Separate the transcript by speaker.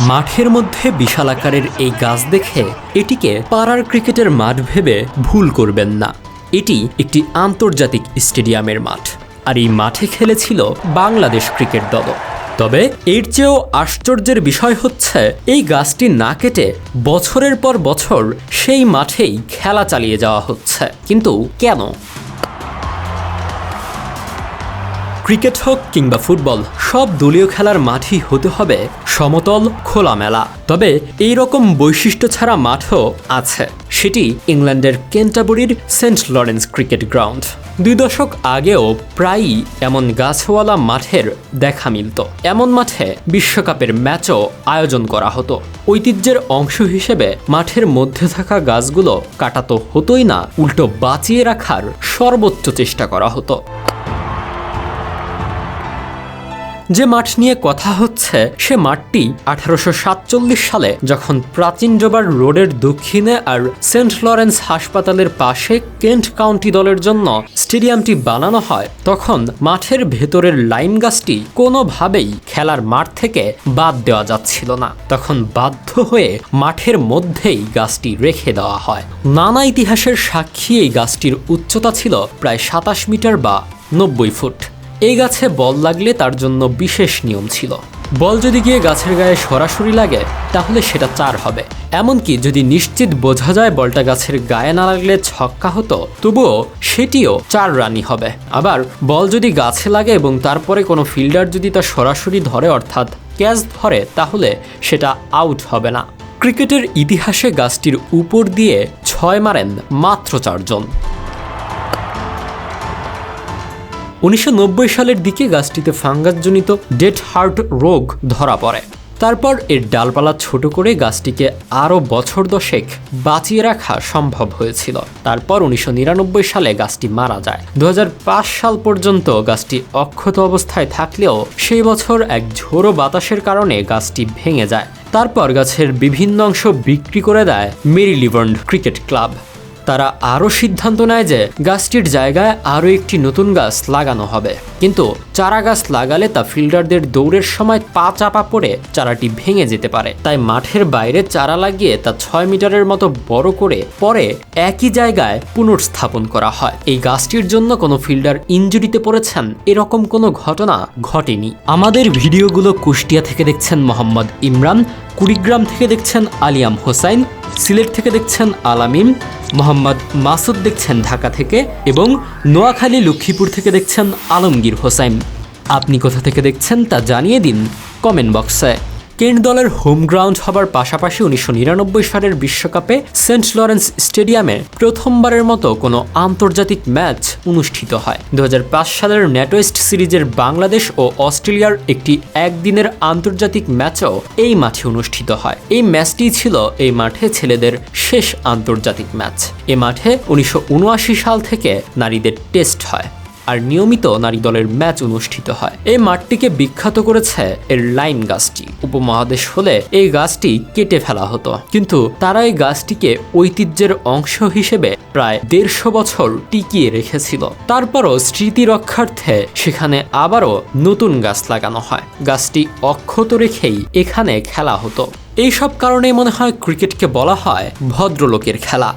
Speaker 1: মাঠের মধ্যে বিশাল আকারের এই গাছ দেখে এটিকে পাড়ার ক্রিকেটের মাঠ ভেবে ভুল করবেন না। এটি একটি আন্তর্জাতিক স্টেডিয়ামের মাঠ, আর এই মাঠে খেলেছিল বাংলাদেশ ক্রিকেট দল। তবে এর চেয়েও আশ্চর্যের বিষয় হচ্ছে, এই গাছটি না কেটে বছরের পর বছর সেই মাঠেই খেলা চালিয়ে যাওয়া হচ্ছে। কিন্তু কেন? ক্রিকেট হোক কিংবা ফুটবল, সব দলীয় খেলার মাঠই হতে হবে সমতল, খোলামেলা। তবে এই রকম বৈশিষ্ট্য ছাড়া মাঠও আছে। সেটি ইংল্যান্ডের কেন্টাবুরির সেন্ট লরেন্স ক্রিকেট গ্রাউন্ড। দুই দশক আগেও প্রায়ই এমন গাছওয়ালা মাঠের দেখা মিলত। এমন মাঠে বিশ্বকাপের ম্যাচও আয়োজন করা হতো। ঐতিহ্যের অংশ হিসেবে মাঠের মধ্যে থাকা গাছগুলো কাটাতো হতোই না, উল্টো বাঁচিয়ে রাখার সর্বোচ্চ চেষ্টা করা হতো। যে মাঠ নিয়ে কথা হচ্ছে, সে মাঠটি আঠারোশো সাতচল্লিশ সালে যখন প্রাচীন জোবার রোডের দক্ষিণে আর সেন্ট লরেন্স হাসপাতালের পাশে কেন্ট কাউন্টি দলের জন্য স্টেডিয়ামটি বানানো হয়, তখন মাঠের ভেতরের লাইন গাছটি কোনোভাবেই খেলার মাঠ থেকে বাদ দেওয়া যাচ্ছিল না। তখন বাধ্য হয়ে মাঠের মধ্যেই গাছটি রেখে দেওয়া হয়। নানা ইতিহাসের সাক্ষী এই গাছটির উচ্চতা ছিল প্রায় সাতাশ মিটার বা নব্বই ফুট। এই গাছে বল লাগলে তার জন্য বিশেষ নিয়ম ছিল। বল যদি গিয়ে গাছের গায়ে সরাসরি লাগে, তাহলে সেটা চার হবে। এমনকি যদি নিশ্চিত বোঝা যায় বলটা গাছের গায়ে না লাগলে ছক্কা হতো, তবুও সেটিও চার রানই হবে। আবার বল যদি গাছে লাগে এবং তারপরে কোনো ফিল্ডার যদি তা সরাসরি ধরে, অর্থাৎ ক্যাচ ধরে, তাহলে সেটা আউট হবে না। ক্রিকেটের ইতিহাসে গাছটির উপর দিয়ে ছয় মারেন মাত্র চারজন। উনিশশো নব্বই সালের দিকে গাছটিতে ফাঙ্গাসজনিত ডেড হার্ট রোগ ধরা পড়ে। তারপর এর ডালপালা ছোট করে গাছটিকে আরও বছর দশেক বাঁচিয়ে রাখা সম্ভব হয়েছিল। তারপর উনিশশো নিরানব্বই সালে গাছটি মারা যায়। দু হাজার পাঁচ সাল পর্যন্ত গাছটি অক্ষত অবস্থায় থাকলেও সেই বছর এক ঝোড়ো বাতাসের কারণে গাছটি ভেঙে যায়। তারপর গাছের বিভিন্ন অংশ বিক্রি করে দেয় মেরি লিভার্ন ক্রিকেট ক্লাব। তারা আরও সিদ্ধান্ত নেয় যে গাছটির জায়গায় আরও একটি নতুন গাছ লাগানো হবে। কিন্তু চারা গাছ লাগালে তা ফিল্ডারদের দৌড়ের সময় পা চাপা পড়ে চারাটি ভেঙে যেতে পারে। তাই মাঠের বাইরে চারা লাগিয়ে তা ছয় মিটারের মতো বড় করে পরে একই জায়গায় পুনর্স্থাপন করা হয়। এই গাছটির জন্য কোনো ফিল্ডার ইঞ্জুরিতে পড়েছেন? এরকম কোনো ঘটনা ঘটেনি। আমাদের ভিডিওগুলো কুষ্টিয়া থেকে দেখছেন মোহাম্মদ ইমরান, কুড়িগ্রাম থেকে দেখছেন আলিয়াম হোসাইন, সিলেট থেকে দেখছেন আলামিন মোহাম্মদ মাসুদ দেখছেন ঢাকা থেকে এবং নোয়াখালী লক্ষ্মীপুর থেকে দেখছেন আলমগীর হোসাইন আপনি কোথা থেকে দেখছেন তা জানিয়ে দিন কমেন্ট বক্সে। কেন্ট দলের হোম গ্রাউন্ড হবার পাশাপাশি উনিশশো নিরানব্বই সালের বিশ্বকাপে সেন্ট লরেন্স স্টেডিয়ামে প্রথমবারের মতো কোনো আন্তর্জাতিক ম্যাচ অনুষ্ঠিত হয়। দু হাজার পাঁচ সালের ন্যাটোয়েস্ট সিরিজের বাংলাদেশ ও অস্ট্রেলিয়ার একটি একদিনের আন্তর্জাতিক ম্যাচও এই মাঠে অনুষ্ঠিত হয়। এই ম্যাচটি ছিল এই মাঠে ছেলেদের শেষ আন্তর্জাতিক ম্যাচ। এ মাঠে উনিশশো উনআশি সাল থেকে নারীদের টেস্ট হয়। আর নিয়মিত নারী দলের ম্যাচ অনুষ্ঠিত হয়। এই মাঠটিকে বিখ্যাত করেছে এর লাইন গাছটি। উপমহাদেশ হলে এই গাছটি কেটে ফেলা হতো। কিন্তু তারা এই গাছটিকে ঐতিহ্যের অংশ হিসেবে প্রায় দেড়শো বছর টিকিয়ে রেখেছিল। তারপরও স্মৃতি রক্ষার্থে সেখানে আবারও নতুন গাছ লাগানো হয়। গাছটি অক্ষত রেখেই এখানে খেলা হতো। এইসব কারণে মনে হয় ক্রিকেটকে বলা হয় ভদ্রলোকের খেলা।